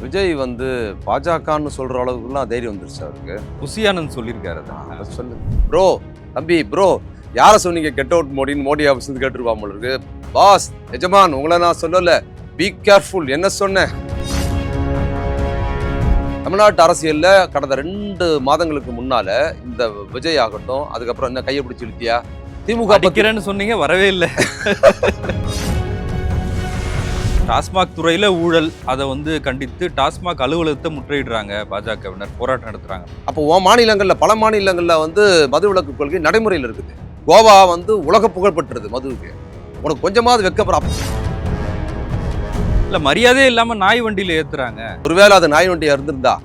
விஜய் வந்து பாஜகன்னு சொல்ற அளவுக்குலாம் தைரியம் வந்துருச்சு அவருக்கு? புசியானந்த் சொல்லியிருக்காரு. அதை சொல்லு. ப்ரோ தம்பி ப்ரோ யார சொன்னீங்க கெட் அவுட் மோடின்னு? மோடி ஆஃபீஸ் வந்து கேட்டுருப்பா போல இருக்கு. பாஸ் எஜமான் உங்களை நான் சொல்லல. பி கேர்ஃபுல் என்ன சொன்னேன் தமிழ்நாட்டு அரசியல்ல கடந்த ரெண்டு மாதங்களுக்கு முன்னால இந்த விஜய் ஆகட்டும் அதுக்கப்புறம் என்ன கையை பிடிச்சி இழுத்தியா? திமுக அடிக்கிறேன்னு சொன்னீங்க வரவே இல்லை. டாஸ்மாக் துறையில ஊழல் அதை வந்து கண்டித்து டாஸ்மாக் அலுவலகத்தை முற்றுகையிடுறாங்க பாஜகவினர் போராட்டம் நடத்துறாங்க. அப்போ உன் மாநிலங்கள்ல பல மாநிலங்கள்ல வந்து மது விலக்கு கொள்கை நடைமுறையில் இருக்குது. கோவா வந்து உலக புகழ்பெற்றது மதுவுக்கு. உனக்கு கொஞ்சமாவது வெக்கப்பட. இல்ல மரியாதையே இல்லாம நாய் வண்டியில ஏத்துறாங்க. ஒருவேளை அது நாய் வண்டியா இருந்திருந்தா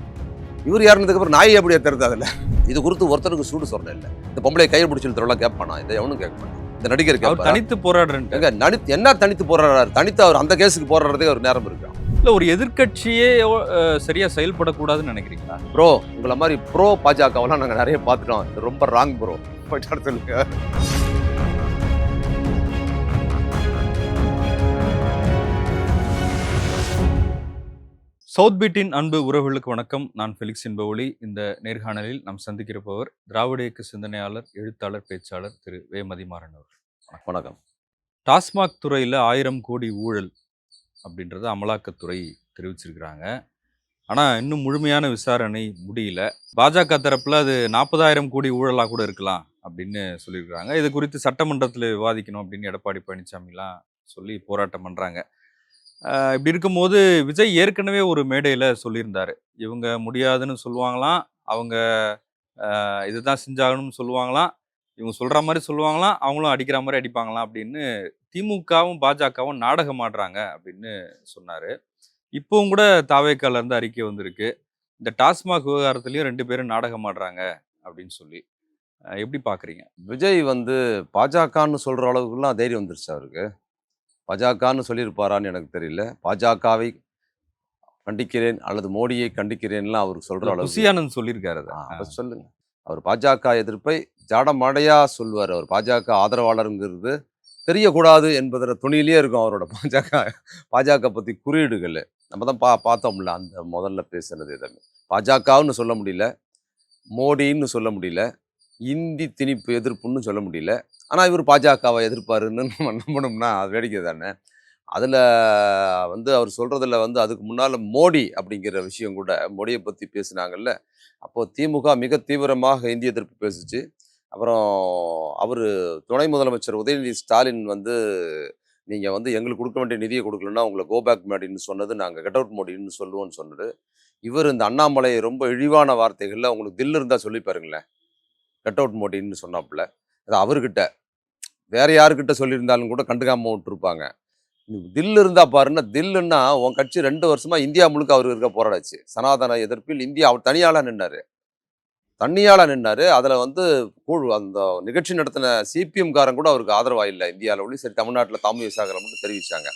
இவர் இறந்ததுக்கு அப்புறம் நாய் எப்படி ஏத்துறது அதுல இது குறித்து ஒருத்தருக்கு சூடு சொல்றேன் இல்ல. இந்த பொம்பளை கையை பிடிச்சி இழுத்துறவெல்லாம் கேட்பானா இதை எவனும் கேட்க மாட்டான். இந்த நடிகர் அவர்? தனித்து போராடுறேன்ட்டு எங்க நடித்து என்ன தனித்து போறாரு தனித்து அவர் அந்த கேஸுக்கு போராடுறதே ஒரு நேரம் இருக்கு? இல்ல ஒரு எதிர்க்கட்சியே அஹ், சரியா செயல்படக்கூடாதுன்னு நினைக்கிறீங்களா? ப்ரோ உங்களை மாதிரி ப்ரோ பாஜகவெல்லாம் நாங்க நிறைய பார்த்துட்டோம். இது ரொம்ப ராங் ப்ரோ போயிட்டு சொல்லுங்க. சவுத் பீட்டின் அன்பு உறவுகளுக்கு வணக்கம். நான் ஃபெலிக்ஸ் என்பவொலி இந்த நேர்காணலில் நாம் சந்திக்கிறப்பவர் திராவிட இயக்க சிந்தனையாளர் எழுத்தாளர் பேச்சாளர் திரு வே. மதிமாறன் அவர் வணக்கம். டாஸ்மாக் துறையில் ஆயிரம் கோடி ஊழல் அப்படின்றத அமலாக்கத்துறை தெரிவிச்சிருக்கிறாங்க. ஆனால் இன்னும் முழுமையான விசாரணை முடியல. பாஜக தரப்பில் அது நாற்பதாயிரம் கோடி ஊழலாக கூட இருக்கலாம் அப்படின்னு சொல்லியிருக்கிறாங்க. இது குறித்து சட்டமன்றத்தில் விவாதிக்கணும் அப்படின்னு எடப்பாடி பழனிசாமிலாம் சொல்லி போராட்டம் பண்ணுறாங்க இப்படி இருக்கும்போது விஜய் ஏற்கனவே ஒரு மேடையில் சொல்லியிருந்தார். இவங்க முடியாதுன்னு சொல்லுவாங்களாம். அவங்க இதுதான் செஞ்சாகணும்னு சொல்லுவாங்களாம். இவங்க சொல்கிற மாதிரி சொல்லுவாங்களாம் அவங்களும் அடிக்கிற மாதிரி அடிப்பாங்களாம் அப்படின்னு திமுகவும் பாஜகவும் நாடகம் ஆடுறாங்க அப்படின்னு சொன்னார். இப்போவும் கூட தாவேக்கால இருந்து அறிக்கை வந்திருக்கு. இந்த டாஸ்மாக் விவகாரத்துலேயும் ரெண்டு பேரும் நாடகம் ஆடுறாங்க அப்படின்னு சொல்லி. எப்படி பார்க்குறீங்க விஜய் வந்து பாஜகன்னு சொல்ற அளவுக்குலாம் தைரியம் வந்துருச்சு அவருக்கு? பாஜகன்னு சொல்லியிருப்பாரான்னு எனக்கு தெரியல. பாஜகவை கண்டிக்கிறேன் அல்லது மோடியை கண்டிக்கிறேன்லாம் அவர் சொல்ற அளவுக்கு புசியானந்த் சொல்லியிருக்காரு ஆ, அதை. அப்ப சொல்லுங்க. அவர் பாஜக எதிர்ப்பை ஜாடமாடையா சொல்வார் அவர். பாஜக ஆதரவாளருங்கிறது தெரியக்கூடாது என்பதில் துணியிலே இருக்கும் அவரோட பாஜக பாஜக பற்றி குறியீடுகள். நம்ம தான் பா பார்த்தோம்ல அந்த முதல்ல பேசுனது எதுவுமே பாஜகவுன்னு சொல்ல முடியல மோடின்னு சொல்ல முடியல இந்தி திணிப்பு எதிர்ப்புன்னு சொல்ல முடியல. ஆனால் இவர் பாஜகவை எதிர்ப்பாருன்னு நம்ம நம்பணும்னா அது வேடிக்கை தானே. அதில் வந்து அவர் சொல்கிறதுல வந்து அதுக்கு முன்னால் மோடி அப்படிங்கிற விஷயம் கூட மோடியை பற்றி பேசுனாங்கல்ல. அப்போது திமுக மிக தீவிரமாக இந்திய எதிர்ப்பு பேசுச்சு. அப்புறம் அவர் துணை முதலமைச்சர் உதயநிதி ஸ்டாலின் வந்து நீங்கள் வந்து எங்களுக்கு கொடுக்க வேண்டிய நிதியை கொடுக்கலன்னா உங்களை கோபேக் மோடின்னு சொன்னது நாங்கள் கெட் அவுட் மோடின்னு சொல்லுவோம்னு சொன்னது. இவர் இந்த அண்ணாமலை ரொம்ப இழிவான வார்த்தைகளில் உங்களுக்கு தில் இருந்தால் சொல்லி பாருங்களேன். கெட் அவுட் மோடின்னு சொன்னாப்புல. அது அவர்கிட்ட. வேற யாருக்கிட்ட சொல்லியிருந்தாலும் கூட கண்டுக்காம விட்டுருப்பாங்க. தில் இருந்தால் பாருன்னா தில்லுன்னா உன் கட்சி ரெண்டு வருஷமாக இந்தியா முழுக்க அவர் இருக்க போராடாச்சு. சனாதன எதிர்ப்பில் இந்தியா அவர் தனியாலாம் நின்னார். தண்ணியால் நின்னார். அதில் வந்து கூழ் அந்த நிகழ்ச்சி நடத்தின சிபிஎம் காரன் கூட அவருக்கு ஆதரவாக இல்லை. இந்தியாவில் ஒளி சரி தமிழ்நாட்டில் தாமு விசாகரம் தெரிவித்தாங்க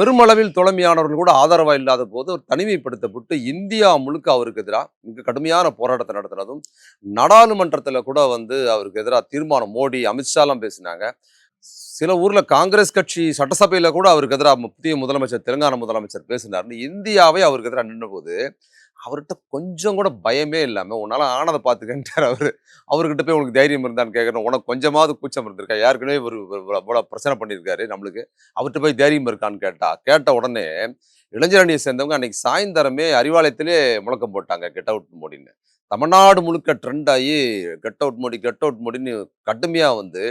பெருமளவில் தோழமையானவர்கள் கூட ஆதரவாக இல்லாத போது அவர் தனிமைப்படுத்தப்பட்டு இந்தியா முழுக்க அவருக்கு எதிராக மிக கடுமையான போராட்டத்தை நடத்தினதும் நாடாளுமன்றத்தில் கூட வந்து அவருக்கு எதிராக தீர்மானம் மோடி அமித்ஷாலாம் பேசினாங்க. சில ஊரில் காங்கிரஸ் கட்சி சட்டசபையில் கூட அவருக்கு எதிராக புதிய முதலமைச்சர் தெலுங்கானா முதலமைச்சர் பேசினார்னு இந்தியாவே அவருக்கு எதிராக நின்றபோது அவர்கிட்ட கொஞ்சம் கூட பயமே இல்லாமல் உன்னால் ஆனதை பார்த்துக்கிட்டார் அவர். அவர்கிட்ட போய் உனக்கு தைரியம் இருந்தான்னு கேட்குறேன் உனக்கு கொஞ்சமாவது கூச்சம் இருந்திருக்கா? ஏற்கனவே ஒரு இவ்வளோ பிரச்சனை பண்ணியிருக்காரு நம்மளுக்கு. அவர்கிட்ட போய் தைரியம் இருக்கான்னு கேட்டா கேட்ட உடனே இளைஞரணியை சேர்ந்தவங்க அன்னைக்கு சாயந்தரமே அறிவாலயத்திலே முழக்கம் போட்டாங்க கெட் அவுட் மோடின்னு. தமிழ்நாடு முழுக்க ட்ரெண்ட் ஆகி get out Modi get out மோடின்னு கடுமையாக வந்து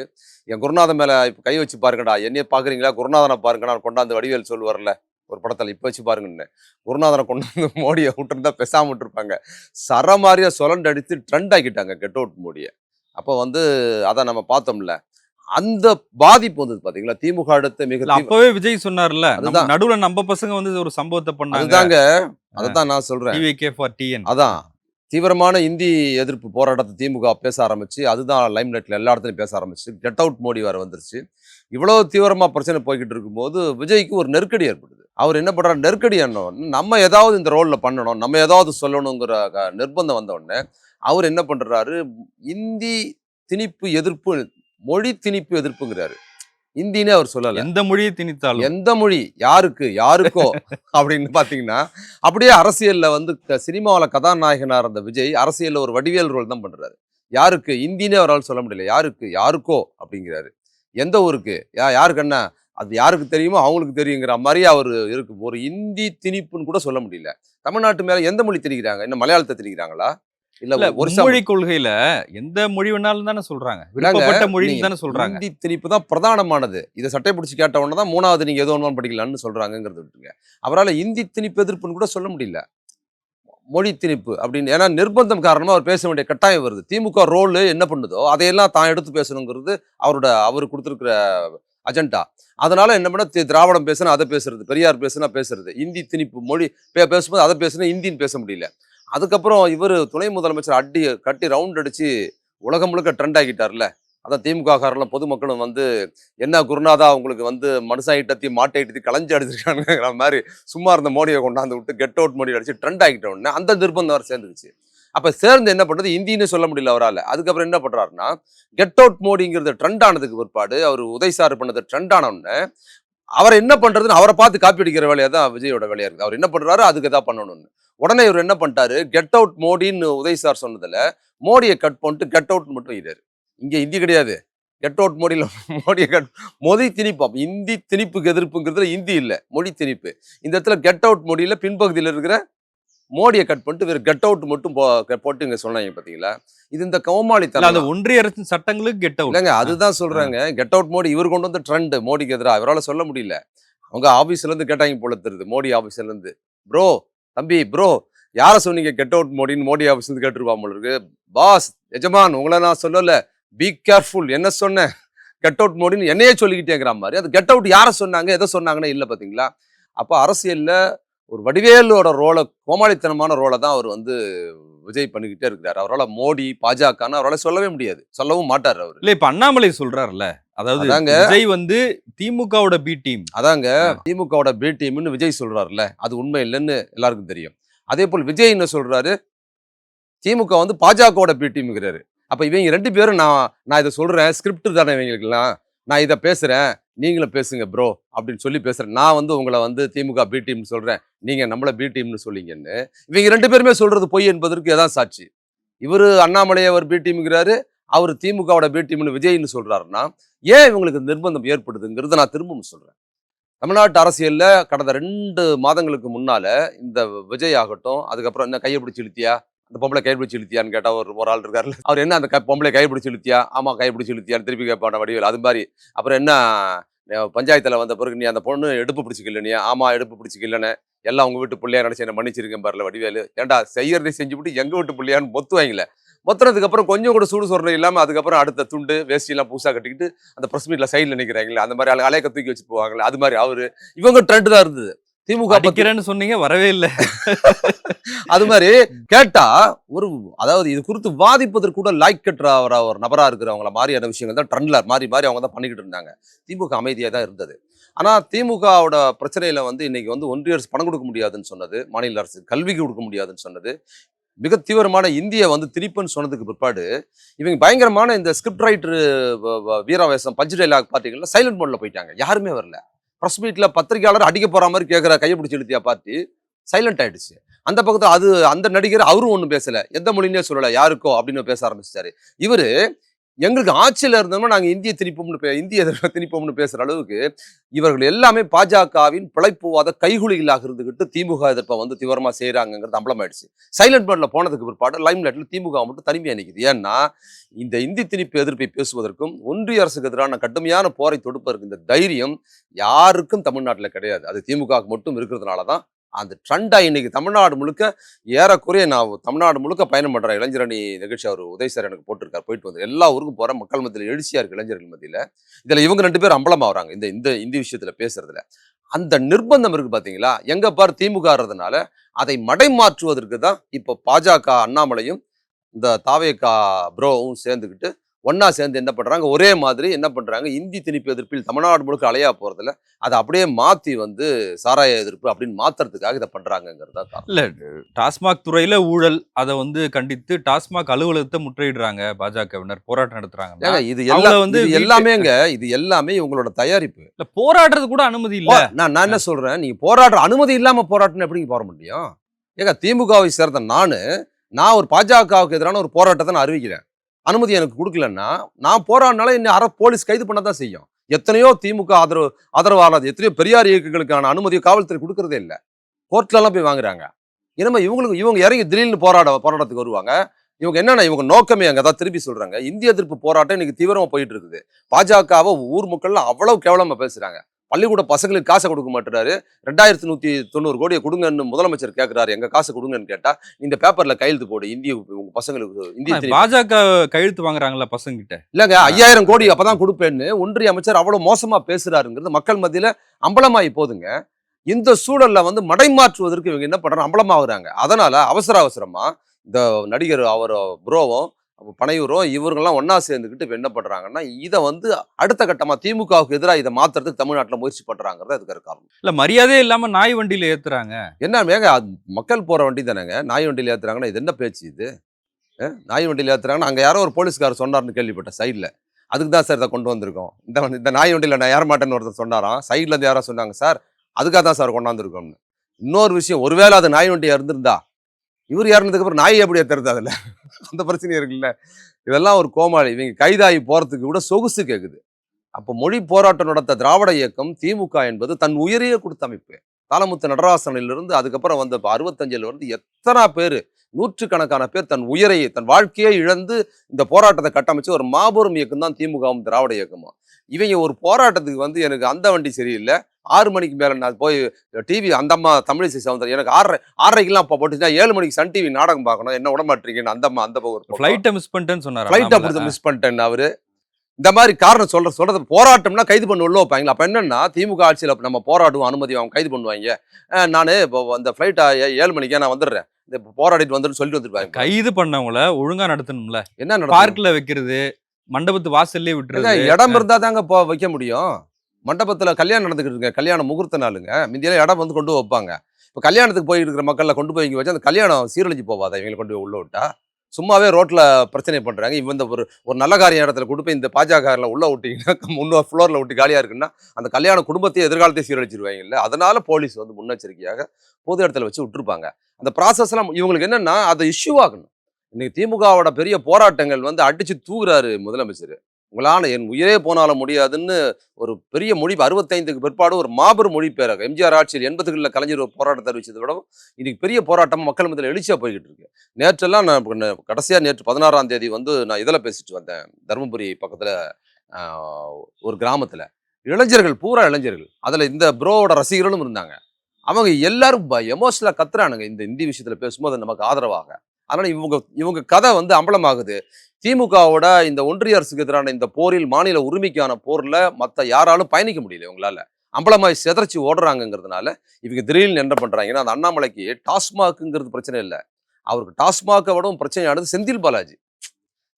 என் குருநாதன் மேலே இப்போ கை வச்சு பாருங்கடா. என்னையே பார்க்குறீங்களா குருநாதனை பாருங்கடா. கொண்டாந்து வடிவேல் சொல்லுவார்ல. ஒரு படத்துல இப்ப வச்சு பாருங்கன்னு குருநாதனை கொண்டு வந்து மோடியை விட்டுருந்தா பேசாம விட்டுருப்பாங்க. சர மாதிரியா சொலண்டு அடித்து ட்ரெண்ட் ஆக்கிட்டாங்க கெட் அவுட் மோடியை. அப்போ வந்து அதை நம்ம பார்த்தோம்ல. அந்த பாதிப்பு வந்தது பாத்தீங்களா? திமுக அடுத்த மிக அப்பவே விஜய் சொன்னார்ல அதுதான். நடுவுல நம்ம பசங்க வந்து ஒரு சம்பவத்தை பண்ணாங்க. அதுதாங்க. அதைத்தான் நான் சொல்றேன். அதான். தீவிரமான இந்தி எதிர்ப்பு போராட்டத்தை திமுக பேச ஆரம்பிச்சு அதுதான் லைம் லைட்ல எல்லா இடத்துலையும் பேச ஆரம்பிச்சு கெட் அவுட் மோடி வேற வந்துருச்சு. இவ்வளவு தீவிரமா பிரச்சனை போய்கிட்டு இருக்கும்போது விஜய்க்கு ஒரு நெருக்கடி ஏற்படுது. அவர் என்ன பண்றாரு? நெருக்கடி என்ன நம்ம ஏதாவது இந்த ரோல்ல பண்ணணும் நம்ம ஏதாவது சொல்லணுங்கிற நிர்பந்தம் வந்த உடனே அவர் என்ன பண்றாரு? இந்தி திணிப்பு எதிர்ப்பு மொழி திணிப்பு எதிர்ப்புங்கிறாரு. இந்தினே அவர் சொல்லல. எந்த மொழியை திணித்தாலும். எந்த மொழி? யாருக்கு? யாருக்கோ? அப்படின்னு பாத்தீங்கன்னா அப்படியே அரசியல்ல வந்து சினிமாவுல கதாநாயகனா இருந்த விஜய் அரசியல்ல ஒரு வடிவேல் ரோல் தான் பண்றாரு. யாருக்கு? இந்தினே அவரால் சொல்ல முடியல. யாருக்கு? யாருக்கோ? அப்படிங்கிறாரு. எந்த ஊருக்கு? யா யாருக்கு என்ன அது யாருக்கு தெரியுமோ அவங்களுக்கு தெரியுங்கிற மாதிரி அவர் இருக்கு ஒரு இந்தி திணிப்புன்னு கூட சொல்ல முடியல. தமிழ்நாட்டு மேல எந்த மொழி திணிக்கிறாங்க? என்ன மலையாளத்தை திணிக்கிறாங்களா? இல்ல ஒரு மொழி கொள்கையில எந்த மொழி வேணாலும் தானே சொல்றாங்க. விருப்பப்பட்ட மொழின்னு தானே சொல்றாங்க. இந்தி திணிப்பு தான் பிரதானமானது. இதை சட்டை பிடிச்சி கேட்ட உடனே தான் மூணாவது நீங்க எது ஒன்றும் படிக்கலாம்னு சொல்றாங்கிறது விட்டுருங்க. அவரால் இந்தி திணிப்பு எதிர்ப்புன்னு கூட சொல்ல முடியல. மொழி திணிப்பு அப்படின்னு ஏன்னா நிர்பந்தம் காரணமா அவர் பேச வேண்டிய கட்டாயம் வருது. திமுக ரோல் என்ன பண்ணுதோ அதையெல்லாம் தான் எடுத்து பேசணுங்கிறது அவரோட அவர் கொடுத்துருக்கிற அஜெண்டா அதனால என்ன பண்ண திராவிடம் பேசுனா அதை பேசுறது பெரியார் பேசுனா பேசுறது இந்தி திணிப்பு மொழி பே- பேசும்போது அதை பேசுனா இந்தின்னு பேச முடியல. அதுக்கப்புறம் இவர் துணை முதலமைச்சர் அடி கட்டி ரவுண்ட் அடிச்சு உலகம் முழுக்க ட்ரெண்ட் ஆகிட்டார்ல அதான் திமுககாரெல்லாம் பொதுமக்களும் வந்து என்ன குருநாதா அவங்களுக்கு வந்து மனுஷன் ஐட்டத்தி மாட்டை ஐட்டத்தி களைஞ்சு அடிச்சிருக்கானுங்கிற மாதிரி சும்மா இருந்த மோடியை கொண்டாந்து விட்டு கெட் அவுட் மோடி அடிச்சு ட்ரெண்ட் ஆகிட்ட உடனே அந்த நிர்பந்தம் அவர் சேர்ந்துருச்சு. அப்போ சேர்ந்து என்ன பண்ணுறது இந்தின்னு சொல்ல முடியல அவரால். அதுக்கப்புறம் என்ன பண்ணுறாருன்னா கெட் அவுட் மோடிங்கிறது ட்ரெண்ட் ஆனதுக்கு பிற்பாடு அவர் உதய்சார் பண்ணது ட்ரெண்ட் ஆனோடனே அவர் என்ன பண்ணுறதுன்னு அவரை பார்த்து காப்பி அடிக்கிற வேலையாக தான் விஜயோட வேலையாக இருக்குது. அவர் என்ன பண்ணுறாரு அதுக்கு தான் பண்ணணும்னு உடனே இவர் என்ன பண்ணிட்டாரு? கெட் அவுட் மோடின்னு உதய் சார் சொன்னதில் மோடியை கட் பண்ணிட்டு கெட் அவுட் மட்டும் வைக்கிறாரு இங்கே இந்தி கிடையாது. கெட் அவுட் மோடியில் மோடியை கட் மொழி திணிப்பு. இந்தி திணிப்புக்கு எதிர்ப்புங்கிறதுல இந்தி இல்லை மொழி திணிப்பு. இந்த இடத்துல கெட் அவுட் மோடியில் பின்பகுதியில் இருக்கிற மோடியை கட் பண்ணிட்டு வேறு கெட் அவுட் மட்டும் போ- போட்டு இங்க சொன்னாங்க பாத்தீங்களா? இது இந்த கோமாளித்தனம் அந்த ஒன்றிய அரசின் சட்டங்களுக்கு கெட்ட இல்லைங்க அதுதான் சொல்றாங்க. கெட் அவுட் மோடி இவர் கொண்டு வந்து ட்ரெண்ட் மோடிக்கு எதிராக இவரால் சொல்ல முடியல. அவங்க ஆபீஸ்ல இருந்து கேட்டாங்க போல தெரியுது மோடி ஆபீஸ்ல இருந்து. ப்ரோ தம்பி ப்ரோ யாரை சொன்னீங்க கெட் அவுட் மோடின்னு மோடி ஆபீஸ்ல இருந்து கேட்டுருப்பா இருக்கு. பாஸ் எஜமான் உங்களை நான் சொல்லல. பி கேர்ஃபுல் என்ன சொன்னேன் கெட் அவுட் மோடின்னு என்னையே சொல்லிக்கிட்டேங்கிற மாதிரி. அது கெட் அவுட் யாரை சொன்னாங்க எதை சொன்னாங்கன்னு இல்லை பாத்தீங்களா? அப்போ அரசியல்ல ஒரு வடிவேலோட ரோலை கோமாளித்தனமான ரோலை தான் அவர் வந்து விஜய் பண்ணிக்கிட்டே இருக்கிறார். அவரால் மோடி பாஜகன்னு அவரால் சொல்லவே முடியாது. சொல்லவும் மாட்டார் அவர். இல்ல இப்ப அண்ணாமலை சொல்றாருல்ல. அதாவது அதாங்க. விஜய் வந்து திமுகவோட பி டீம் அதாங்க. திமுகவோட பி டீம்னு விஜய் சொல்றாருல்ல. அது உண்மை இல்லைன்னு எல்லாருக்கும் தெரியும். அதே போல் விஜய் என்ன சொல்றாரு? திமுக வந்து பாஜகவோட பி டீம்ங்கிறாரு அப்ப இவங்க ரெண்டு பேரும் நான் நான் இதை சொல்றேன். ஸ்கிரிப்ட் தானே இவங்களுக்குலாம் நான் இதை பேசுறேன். நீங்களும் பேசுங்க ப்ரோ அப்படின்னு சொல்லி பேசுகிறேன் நான் வந்து உங்களை வந்து திமுக பி டீம்னு சொல்கிறேன் நீங்கள் நம்மளை பி டீம்னு சொல்லிங்கன்னு. இவங்க ரெண்டு பேருமே சொல்கிறது பொய் என்பதற்கு எதான் சாட்சி. இவரு அண்ணாமலையை அவர் பி டீம்ங்கிறாரு அவர் திமுகவோட பி டீம்னு விஜய்னு சொல்கிறாருன்னா ஏன் இவங்களுக்கு நிர்பந்தம் ஏற்படுதுங்கிறத நான் திரும்பவும் சொல்கிறேன் தமிழ்நாட்டு அரசியலில் கடந்த ரெண்டு மாதங்களுக்கு முன்னால் இந்த விஜய் ஆகட்டும் அதுக்கப்புறம் என்ன கையை பிடிச்சி இழுத்தியா? அந்த பொம்பளை கை இழுத்தியான்னு கேட்டால் ஒரு ஒரு ஆள் இருக்காருல்ல. அவர் என்ன அந்த க- பொம்பளை கை இழுத்தியா? ஆமா கை இழுத்தியான்னு திருப்பி கேட்பான வடிவில். அது மாதிரி. அப்புறம் என்ன பஞ்சாயத்தில் வந்த பிறகு நீ அந்த பொண்ணு எடுப்பு பிடிச்சிக்கலனியா ஆமா எடுப்பு பிடிச்சிக்கலன்னு. எல்லாம் உங்கள் வீட்டு பிள்ளையா நினச்சி என்ன மன்னிச்சிருக்கேன் பாருல வடிவேலு. ஏன்டா செய்யறதை செஞ்சுவிட்டு எங்கள் வீட்டு பிள்ளையான்னு மொத்துவாங்களே மொத்துறதுக்கு அப்புறம் கொஞ்சம் கூட சூடு சொரணை இல்லாமல் அதுக்கப்புறம் அடுத்த துண்டு வேஷ்டி புதுசாக பூசா கட்டிக்கிட்டு அந்த ப்ரெஸ் மீட்டில் சைடில் நிற்கிறாங்களே அந்த மாதிரி ஆளு தூக்கி வச்சு போவாங்களே அது மாதிரி அவர். இவங்க ட்ரெண்ட் தான் இருந்தது. திமுக பத்தி அடிக்கிறேன்னு சொன்னீங்க வரவே இல்ல. அது மாதிரி கேட்டா ஒரு அதாவது இது குறித்து வாதிப்பதற்கு கூட லைக் கட்டுற ஒரு நபரா இருக்கிறவங்கள மாதிரியான விஷயங்கள் தான் ட்ரெண்ட்ல மாறி மாறி அவங்க தான் பண்ணிக்கிட்டு இருந்தாங்க. திமுக அமைதியா தான் இருந்தது. ஆனா திமுகவோட பிரச்சனையில வந்து இன்னைக்கு வந்து ஒன்றிய அரசு பணம் கொடுக்க முடியாதுன்னு சொன்னது மாநில அரசு கல்விக்கு கொடுக்க முடியாதுன்னு சொன்னது. மிக தீவிரமான இந்திய வந்து திணிப்புன்னு சொன்னதுக்கு பிற்பாடு இவங்க பயங்கரமான இந்த ஸ்கிரிப்ட் ரைட்டர் வீராவேசம் பஞ்சு டைலாக் பார்ட்டிகள்ல சைலண்ட் மோட்ல போயிட்டாங்க. யாருமே வரல. ப்ரெஸ் மீட்டில் பத்திரிகையாளர் அடிக்க போகிற மாதிரி கேட்குற கையை பிடிச்சி இழுத்தியா பார்ட்டி சைலண்ட் ஆயிடுச்சு. அந்த பக்கத்தில் அது அந்த நடிகர் அவரும் ஒன்றும் பேசலை. எந்த மொழினே சொல்லலை. யாருக்கோ அப்படின்னு பேச ஆரம்பிச்சிட்டாரு. இவர் எங்களுக்கு ஆட்சியில் இருந்தோம்னா நாங்கள் இந்திய திணிப்போம்னு பே- இந்திய திணிப்போம்னு பேசுகிற அளவுக்கு இவர்கள் எல்லாமே பாஜகவின் பிழைப்புவாத கைகுலிகளாக இருந்துக்கிட்டு திமுக எதிர்ப்பை வந்து தீவிரமாக செய்கிறாங்கிறது அம்பலமாயிடுச்சு. சைலண்ட் மோட்ல போனதுக்கு பிற்பாடு லைம் லைட்டில் திமுக மட்டும் தனிமையாக நிற்கிது ஏன்னா இந்த இந்தி திணிப்பு எதிர்ப்பை பேசுவதற்கும் ஒன்றிய அரசுக்கு எதிரான கடுமையான போரை தொடுப்பதற்கு இந்த தைரியம் யாருக்கும் தமிழ்நாட்டில் கிடையாது. அது திமுக மட்டும் இருக்கிறதுனால தான் அந்த ட்ரெண்டாக இன்றைக்கி தமிழ்நாடு முழுக்க ஏறக்குறைய நான் தமிழ்நாடு முழுக்க பயணம் பண்ணுற இளைஞரணி நிகழ்ச்சி அவர் உதய் சார் எனக்கு போட்டிருக்கார். போயிட்டு வந்து எல்லா ஊருக்கும் போகிற மக்கள் மத்தியில் எழுச்சியாக இருக்குது இளைஞர்கள் மத்தியில் இதில் இவங்க ரெண்டு பேரும் அம்பலமாகறாங்க வராங்க இந்த இந்த இந்தி பேசுகிறதுல அந்த நிர்பந்தம் இருக்குது பார்த்தீங்களா எங்கே பார் திமுகறதுனால அதை மடைமாற்றுவதற்கு தான் இப்போ பாஜக அண்ணாமலையும் இந்த தாவேகா ப்ரோவும் சேர்ந்துக்கிட்டு ஒண்ணா சேர்ந்து என்ன பண்றாங்க? ஒரே மாதிரி என்ன பண்றாங்க? இந்தி திணிப்பு எதிர்ப்பில் தமிழ்நாடு முழுக்க அலையா போறதுல அதை அப்படியே மாத்தி வந்து சாராய எதிர்ப்பு அப்படின்னு மாத்துறதுக்காக இதை பண்றாங்கங்கிறதா காரணம். இல்ல டாஸ்மாக் துறையில ஊழல் அதை வந்து கண்டித்து டாஸ்மாக் அலுவலகத்தை முற்றுகையிடுறாங்க பாஜகவினர் போராட்டம் நடத்துறாங்க இது எல்லாம் வந்து எல்லாமேங்க இது எல்லாமே இவங்களோட தயாரிப்பு. இல்ல போராடுறது கூட அனுமதி இல்ல. நான் நான் என்ன சொல்றேன்? நீங்க போராடுற அனுமதி இல்லாம போராட்டம் எப்படிங்க போற முடியும்? ஏங்க திமுகவை சேர்ந்த நானு நான் ஒரு பாஜகவுக்கு எதிரான ஒரு போராட்டத்தை நான் அறிவிக்கிறேன். அனுமதி எனக்கு கொடுக்கலன்னா நான் போராடினால என்ன அரை போலீஸ் கைது பண்ண தான் செய்யும். எத்தனையோ திமுக ஆதரவு ஆதரவாளர் எத்தனையோ பெரியார் இயக்கங்களுக்கான அனுமதியை காவல்துறை கொடுக்கறதே இல்லை. கோர்ட்லலாம் போய் வாங்குறாங்க. இனிமேல் இவங்களுக்கு இவங்க இறங்கி திடீர்னு போராட போராட்டத்துக்கு வருவாங்க. இவங்க என்னென்ன இவங்க நோக்கமே அங்கே தான் திருப்பி சொல்கிறாங்க இந்திய எதிர்ப்பு போராட்டம் இன்னைக்கு தீவிரமாக போயிட்டு இருக்குது. பாஜகவை ஊர் மக்கள்லாம் அவ்வளவு கேவலமாக பேசுகிறாங்க பள்ளிக்கூட பசங்களுக்கு காசை கொடுக்க மாட்டுறாரு. ரெண்டாயிரத்தி நூத்தி தொண்ணூறு கோடியை கொடுங்கன்னு முதலமைச்சர் கேட்கிறாரு எங்க காசு கொடுங்கன்னு கேட்டா இந்த பேப்பர்ல கையெழுத்து போடு. இந்திய உங்க பசங்களுக்கு இந்திய. பாஜக கையெழுத்து வாங்குறாங்கல்ல பசங்க கிட்ட இல்லங்க ஐயாயிரம் கோடி அப்பதான் கொடுப்பேன்னு ஒன்றிய அமைச்சர் அவ்வளவு மோசமா பேசுறாருங்கிறது மக்கள் மத்தியில அம்பலமாயி போதுங்க. இந்த சூழல்ல வந்து மடைமாற்றுவதற்கு இவங்க என்ன பண்றாங்க? அம்பலமாகுறாங்க. அதனால அவசர அவசரமா இந்த நடிகர் அவர் ப்ரோவும் பனையூரும் இவங்கெல்லாம் ஒண்ணா சேர்ந்துக்கிட்டு இப்ப என்ன பண்றாங்கன்னா இதை வந்து அடுத்த கட்டமா திமுகவுக்கு எதிராக இதை மாத்துறதுக்கு தமிழ்நாட்டுல முயற்சி பண்றாங்கிறது அதுக்கு காரணம். இல்ல மரியாதையே இல்லாம நாய் வண்டியில ஏத்துறாங்க. என்ன அது மக்கள் போற வண்டி தானேங்க? நாய் வண்டியில் ஏத்துறாங்கன்னா இது என்ன பேச்சு இது? நாய் வண்டியில் ஏத்துறாங்கன்னா அங்க யாரோ ஒரு போலீஸ்காரர் சொன்னார்னு கேள்விப்பட்டேன் சைடில். அதுக்கு தான் சார் இதை கொண்டு வந்திருக்கோம். இந்த இந்த நாய் வண்டியில் நான் ஏற மாட்டேன்னு ஒருத்தர் சொன்னாராம். சைடில் இருந்து யாரோ சொன்னாங்க சார் அதுக்காக தான் சார் கொண்டாந்துருக்கோம்னு. இன்னொரு விஷயம் ஒருவேளை அது நாய் வண்டியா இருந்திருந்தா இவர் இறந்ததுக்கு அப்புறம் நாய் எப்படி ஏத்துறது அதில். அந்த பிரச்சனையும் இருக்குல்ல. இதெல்லாம் ஒரு கோமாளி. இவங்க கைதாகி போகிறதுக்கு கூட சொகுசு கேட்குது அப்போ மொழி போராட்டம் நடத்த திராவிட இயக்கம் திமுக என்பது தன் உயிரையே கொடுத்த அமைப்பு. தாளமுத்து நடராசனிலிருந்து அதுக்கப்புறம் வந்த இப்போ அறுபத்தஞ்சில் வந்து எத்தனை பேர் நூற்றுக்கணக்கான பேர் தன் உயிரை தன் வாழ்க்கையை இழந்து இந்த போராட்டத்தை கட்டமைச்சு ஒரு மாபெரும் இயக்கம் தான் திமுகவும் திராவிட இயக்கமும். இவங்க ஒரு போராட்டத்துக்கு வந்து எனக்கு அந்த வண்டி சரியில்லை. ஆறு மணிக்கு மேலே நான் போய் டிவி அந்த அம்மா தமிழிசை சவுந்தரம் எனக்கு ஆறரை ஆறரைக்கெல்லாம் இப்போ போட்டுச்சுன்னா ஏழு மணிக்கு சன் டிவி நாடகம் பார்க்கணும். என்ன விடமாட்டீங்கன்னு அந்த அம்மா அந்த ஒரு. ஃபிளைட்டை மிஸ் பண்ணிட்டேன்னு சொன்னாரு ஃப்ளைட் அப்படி மிஸ் பண்ணிட்டேன் அவரு. இந்த மாதிரி காரணம் சொல்ற சொல்றது போராட்டம்னா கைது பண்ண உள்ள வைப்பாங்களா? அப்ப என்னன்னா திமுக ஆட்சியில் நம்ம போராடுவோம் அனுமதி அவங்க கைது பண்ணுவாங்க. நானு இப்போ அந்த ஃப்ளைட் ஏழு மணிக்கே நான் வந்துடுறேன். இந்த போராடிட்டு வந்துட்டு சொல்லிட்டு வந்துருப்பாங்க கைது பண்ணவங்கள ஒழுங்கா நடத்தணும்ல. என்ன பார்க்ல வைக்கிறது மண்டபத்து வாசல்லே விட்டுறது. இடம் இருந்தா தாங்க வைக்க முடியும். மண்டபத்தில் கல்யாணம் நடந்துக்கிட்டு இருக்குங்க கல்யாணம் முகூர்த்த நாளுங்க. முந்தியெல்லாம் இடம் வந்து கொண்டு வைப்பாங்க. இப்போ கல்யாணத்துக்கு போய் இருக்கிற மக்கள்ல கொண்டு போய் இங்கே வச்சு அந்த கல்யாணம் சீரழிஞ்சு போவாத இவங்களை கொண்டு போய் உள்ள விட்டா சும்மாவே ரோட்டில் பிரச்சனை பண்ணுறாங்க இவன் இந்த ஒரு ஒரு நல்ல காரியம் இடத்துல கொண்டு போய் இந்த பாஜக உள்ள விட்டிங்கன்னா முன்னோர் ஃப்ளோரில் விட்டு காலியாக இருக்குன்னா அந்த கல்யாண குடும்பத்தை எதிர்காலத்தை சீரழிச்சிருவாங்கல்ல அதனால போலீஸ் வந்து முன்னெச்சரிக்கையாக பொது இடத்துல வச்சு விட்டுருப்பாங்க. அந்த ப்ராசஸ்லாம் இவங்களுக்கு என்னென்னா அதை இஷ்யூ ஆகணும் இன்னைக்கு திமுகவோட பெரிய போராட்டங்கள் வந்து அடித்து தூக்குறாரு முதலமைச்சர். உங்களால் என் உயிரே போனாலும் முடியாதுன்னு ஒரு பெரிய மொழி அறுபத்தைந்துக்கு பிற்பாடு ஒரு மாபெரும் மொழிபெயராக எம்ஜிஆர் ஆட்சியில் எண்பதுகளில் கலைஞர் ஒரு போராட்டத்தை அறிவிச்சதை விட இன்னைக்கு பெரிய போராட்டம் மக்கள் மத்தியில் எழுச்சியாக போய்கிட்டு இருக்கு. நேற்றெல்லாம் நான் கடைசியாக நேற்று பதினாறாம் தேதி வந்து நான் இதில் பேசிட்டு வந்தேன். தருமபுரி பக்கத்தில் ஒரு கிராமத்தில். இளைஞர்கள் பூரா இளைஞர்கள். அதில் இந்த ப்ரோவோட ரசிகர்களும் இருந்தாங்க. அவங்க எல்லாரும் எமோஷனலாக கத்துறானுங்க இந்த இந்தி விஷயத்தில் பேசும்போது நமக்கு ஆதரவாக. அதனால இவங்க இவங்க கதை வந்து அம்பலமாகுது. திமுகவோட இந்த ஒன்றிய அரசுக்கு எதிரான இந்த போரில் மாநில உரிமைக்கான போர்ல மத்த யாராலும் பயணிக்க முடியல இவங்களால. அம்பலமாய் சிதறச்சு ஓடுறாங்கங்கிறதுனால இவங்க திடீர்னு என்ன பண்றாங்கன்னா அந்த அண்ணாமலைக்கு டாஸ்மாக்குங்கிறது பிரச்சனை இல்லை. அவருக்கு டாஸ்மாகை விடவும் பிரச்சனையானது செந்தில் பாலாஜி.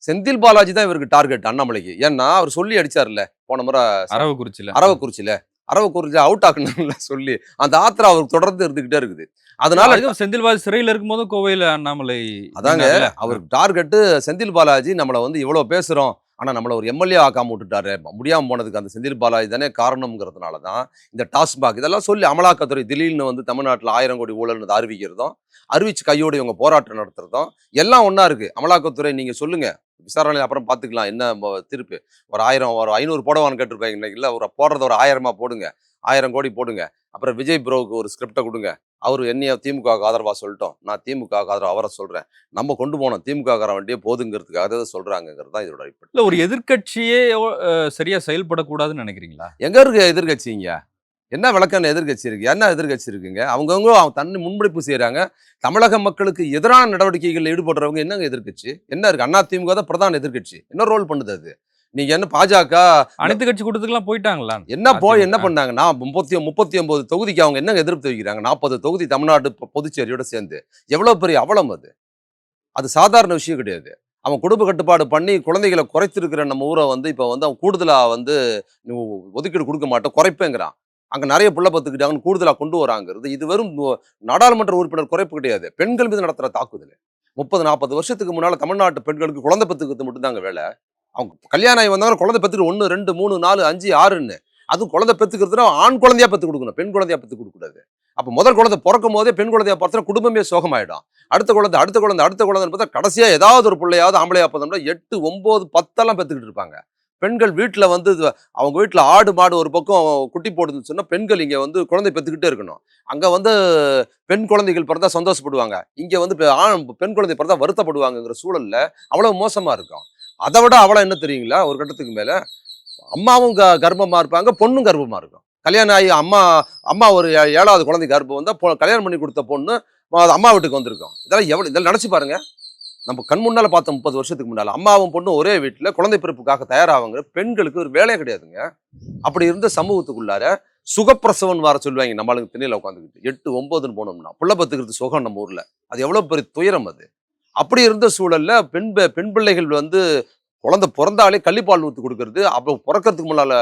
செந்தில் பாலாஜி தான் இவருக்கு டார்கெட் அண்ணாமலைக்கு. ஏன்னா அவர் சொல்லி அடிச்சார்ல போன முறை அரவக்குறிச்சியில அரவக்குறிச்சியில அரவக்குறிச்சி அவுட் ஆக்கணும்ல சொல்லி அந்த ஆத்திரம் அவருக்கு தொடர்ந்து இருந்துகிட்டே இருக்குது அதனால அதுவும் செந்தில்பாதி சிறையில இருக்கும்போதும் கோவையில அண்ணாமலை அதாங்க. அவருக்கு டார்கெட்டு செந்தில் பாலாஜி நம்மளை வந்து இவ்வளோ பேசுகிறோம் ஆனால் நம்மளை ஒரு எம்எல்ஏ ஆக்காம விட்டுட்டாரு. முடியாமல் போனதுக்கு அந்த செந்தில் பாலாஜி தானே காரணம்ங்கிறதுனால தான் இந்த டாஸ்மாக் இதெல்லாம் சொல்லி அமலாக்கத்துறை திடீர்னு வந்து தமிழ்நாட்டில் ஆயிரம் கோடி ஊழல்னு அறிவிக்கிறதும் அறிவிச்சு கையோடு இவங்க போராட்டம் நடத்துறதும் எல்லாம் ஒன்றா இருக்குது அமலாக்கத்துறை நீங்கள் சொல்லுங்கள் விசாரணை அப்புறம் பார்த்துக்கலாம் என்ன திருப்பு? ஒரு ஆயிரம் ஒரு ஐநூறு போடவான்னு கேட்டிருப்பாங்க இன்னைக்கு இல்லை ஒரு போடுறத ஒரு ஆயிரமா போடுங்க. ஆயிரம் கோடி போடுங்க. அப்புறம் விஜய் ப்ரோவுக்கு ஒரு ஸ்கிரிப்டை கொடுங்க. அவர் என்னைய திமுக ஆதரவா சொல்லிட்டோம். நான் திமுக ஆதரவு அவரை சொல்றேன். நம்ம கொண்டு போனோம். திமுக வண்டியே போதுங்கிறதுக்காக தான் சொல்றாங்கிறது தான் இதோட அடிப்படை. இல்ல ஒரு எதிர்க்கட்சியே அஹ், சரியா செயல்படக்கூடாதுன்னு நினைக்கிறீங்களா? எங்க இருக்கு எதிர்கட்சிங்க என்ன விளக்கம் எதிர்கட்சி இருக்கு? என்ன எதிர்கட்சி இருக்குங்க? அவங்கவுங்க அவங்க தன்னை முன்முடிப்பு செய்றாங்க தமிழக மக்களுக்கு எதிரான நடவடிக்கைகளில் ஈடுபடுறவங்க என்னங்க எதிர்க்கட்சி? என்ன இருக்கு? அண்ணா திமுக தான் பிரதான எதிர்கட்சி என்ன ரோல் பண்ணுது அது? நீங்க என்ன பாஜக? அனைத்து கட்சி கூட்டத்துக்குலாம் போயிட்டாங்களா? என்ன போய் என்ன. பண்ணாங்க நான் முப்பத்தி முப்பத்தி ஒன்பது தொகுதிக்கு அவங்க என்ன எதிர்ப்பு தெரிவிக்கிறாங்க? நாற்பது தொகுதி தமிழ்நாடு புதுச்சேரியோட சேர்ந்து. எவ்வளவு பெரிய அவலம் அது? அது சாதாரண விஷயம் கிடையாது. அவன் குடும்ப கட்டுப்பாடு பண்ணி குழந்தைகளை குறைச்சிருக்கிற நம்ம ஊரை வந்து இப்போ வந்து அவன் கூடுதலாக வந்து ஒதுக்கீடு கொடுக்க மாட்டேன் குறைப்பேங்கிறான். அங்கே நிறைய பிள்ளை பத்துக்கிட்டாங்கன்னு கூடுதலாக கொண்டு வராங்கிறது. இது வெறும் நாடாளுமன்ற உறுப்பினர் குறைப்பு கிடையாது. பெண்கள் மீது நடத்துகிற தாக்குதல். முப்பது நாற்பது வருஷத்துக்கு முன்னால் தமிழ்நாட்டு பெண்களுக்கு குழந்தை பெற்றுக்கிறது மட்டும்தாங்க வேலை. அவங்க கல்யாணம் ஆகி வந்தாங்க குழந்தை பெற்றுட்டு ஒன்று ரெண்டு மூணு நாலு அஞ்சு ஆறுன்னு. அதுவும் குழந்தை பெற்றுக்கிறதுனா ஆண் குழந்தையா பெற்று கொடுக்கணும் பெண் குழந்தையா பெற்று கொடுக்கக்கூடாது. அப்போ முதல் குழந்தை பிறக்கும் போதே பெண் குழந்தையா பார்த்தா குடும்பமே சோகமாயிடும். அடுத்த குழந்தை அடுத்த குழந்தை அடுத்த குழந்தைன்னு பார்த்தா கடைசியாக ஏதாவது ஒரு பிள்ளையாவது ஆம்பளையா பார்த்தோம்னா எட்டு ஒம்பது பத்தெல்லாம் பெற்றுக்கிட்டு இருப்பாங்க. பெண்கள் வீட்டில் வந்து அவங்க வீட்டில் ஆடு மாடு ஒரு பக்கம் குட்டி போடுதுன்னு சொன்னால் பெண்கள் இங்கே வந்து குழந்தை பெற்றுக்கிட்டே இருக்கணும். அங்கே வந்து பெண் குழந்தைகள் பிறந்தா சந்தோஷப்படுவாங்க. இங்கே வந்து பெ- ஆண் பெண் குழந்தை பிறந்தா வருத்தப்படுவாங்கங்கிற சூழலில் அவ்வளோ மோசமாக இருக்கும். அதை விட அவ்வளோ என்ன தெரியுங்களா? ஒரு கட்டத்துக்கு மேலே அம்மாவும் க கர்ப்பமாக இருப்பாங்க பொண்ணும் கர்ப்பமாக இருக்கும். கல்யாணம் ஆகி அம்மா அம்மா ஒரு ஏ- ஏழாவது குழந்தை கர்ப்பம் வந்தால் கல்யாணம் பண்ணி கொடுத்த பொண்ணு அம்மா வீட்டுக்கு வந்திருக்கும். இதெல்லாம் எவ்வளோ இதெல்லாம் நினச்சி பாருங்க. நம்ம கண் முன்னால் பார்த்த முப்பது வருஷத்துக்கு முன்னால் அம்மாவும் பொண்ணும் ஒரே வீட்டில் குழந்தை பிறப்புக்காக தயாராகுங்க பெண்களுக்கு ஒரு வேலையே கிடையாதுங்க. அப்படி இருந்த சமூகத்துக்குள்ளார சுகப்பிரசவன் வர சொல்லுவாங்க நம்மளுக்கு திண்ணையில் உட்காந்துக்கிட்டு எட்டு ஒம்பதுன்னு போனோம்னா புள்ள பத்துக்கிறது சுகம் நம்ம ஊரில். அது எவ்வளோ பெரிய துயரம் அது. அப்படி இருந்த சூழல்ல பெண் பெண் பிள்ளைகள் வந்து குழந்தை பிறந்தாலே கள்ளிப்பால் ஊற்றி கொடுக்கறது. அப்போ பிறக்கிறதுக்கு முன்னால்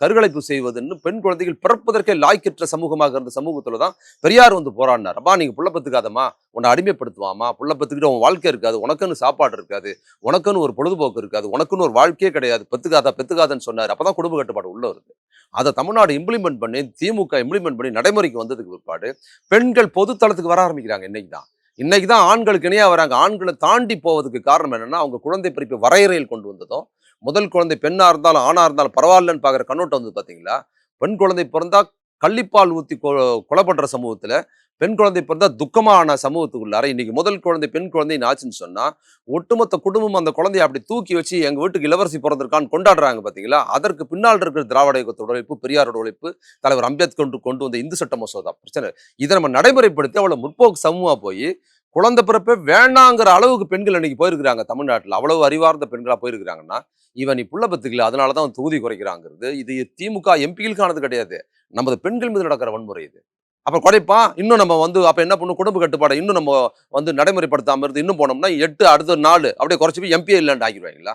கருகலைப்பு செய்வதுன்னு பெண் குழந்தைகள் பிறப்பதற்கே லாய்க்கற்ற சமூகமாக இருந்த சமூகத்தில் தான் பெரியார் வந்து போராடினார். அப்பா நீங்க புள்ள பத்துக்காதம்மா. உன்னை அடிமைப்படுத்துவாமா புள்ள பத்துக்கிட்ட உன் வாழ்க்கை இருக்காது. உனக்குன்னு சாப்பாடு இருக்காது. உனக்குன்னு ஒரு பொழுதுபோக்கு இருக்காது. உனக்குன்னு ஒரு வாழ்க்கையே கிடையாது. பெத்துக்காதா பெத்துக்காதன்னு சொன்னார். அப்போ தான் குடும்ப கட்டுப்பாடு உள்ள இருக்குது அதை தமிழ்நாடு இம்ப்ளிமெண்ட் பண்ணி திமுக இம்ப்ளிமெண்ட் பண்ணி நடைமுறைக்கு வந்ததுக்கு பிற்பாடு பெண்கள் பொதுத்தளத்துக்கு வர ஆரம்பிக்கிறாங்க இன்னைக்கு தான் இன்னைக்கு தான் ஆண்களுக்கு இணையாக வராங்க. ஆண்களை தாண்டி போவதுக்கு காரணம் என்னென்னா அவங்க குழந்தை பிறப்பு வரையறையில் கொண்டு வந்ததும் முதல் குழந்தை பெண்ணாக இருந்தாலும் ஆணாக இருந்தாலும் பரவாயில்லன்னு பார்க்குற கண்ணோட்டம் வந்து பார்த்தீங்களா பெண் குழந்தை பிறந்தா கள்ளிப்பால் ஊற்றி கொ- கொலை பண்ணுற சமூகத்தில் பெண் குழந்தை பிறந்தா துக்கமான சமூகத்துக்குள்ளார இன்னைக்கு முதல் குழந்தை பெண் குழந்தை ஆச்சுன்னு சொன்னா ஒட்டுமொத்த குடும்பம் அந்த குழந்தைய அப்படி தூக்கி வச்சு எங்க வீட்டுக்கு இளவரசி பிறந்திருக்கான்னு கொண்டாடுறாங்க பாத்தீங்களா? அதற்கு பின்னால் இருக்கிற திராவிட இயக்கத்தோட உழைப்பு பெரியாரோட உழைப்பு தலைவர் அம்பேத்கர் கொண்டு வந்த இந்து சட்ட மசோதா பிரச்சனை. இதை நம்ம நடைமுறைப்படுத்தி அவ்வளவு முற்போக்கு சமூகமா போய் குழந்தை பிறப்பே வேணாங்கிற அளவுக்கு பெண்கள் இன்னைக்கு போயிருக்கிறாங்க தமிழ்நாட்டில். அவ்வளவு அறிவார்ந்த பெண்களா போயிருக்கிறாங்கன்னா இவன் நீ புள்ள பத்துக்கல அதனால தான் தொகுதி குறைக்கிறாங்கிறது. இது திமுக எம்பிகளுக்கானது கிடையாது. நமது பெண்கள் மீது நடக்கிற வன்முறை இது. அப்ப குறைப்பான் இன்னும் நம்ம வந்து அப்ப என்ன பண்ணும்? குடும்ப கட்டுப்பாடை இன்னும் நம்ம வந்து நடைமுறைப்படுத்தாம இருந்து இன்னும் போனோம்னா எட்டு அடுத்த நாலு அப்படியே குறைச்சி போய் எம்பிஏ இல்லைன்னு ஆகிடுவாங்களா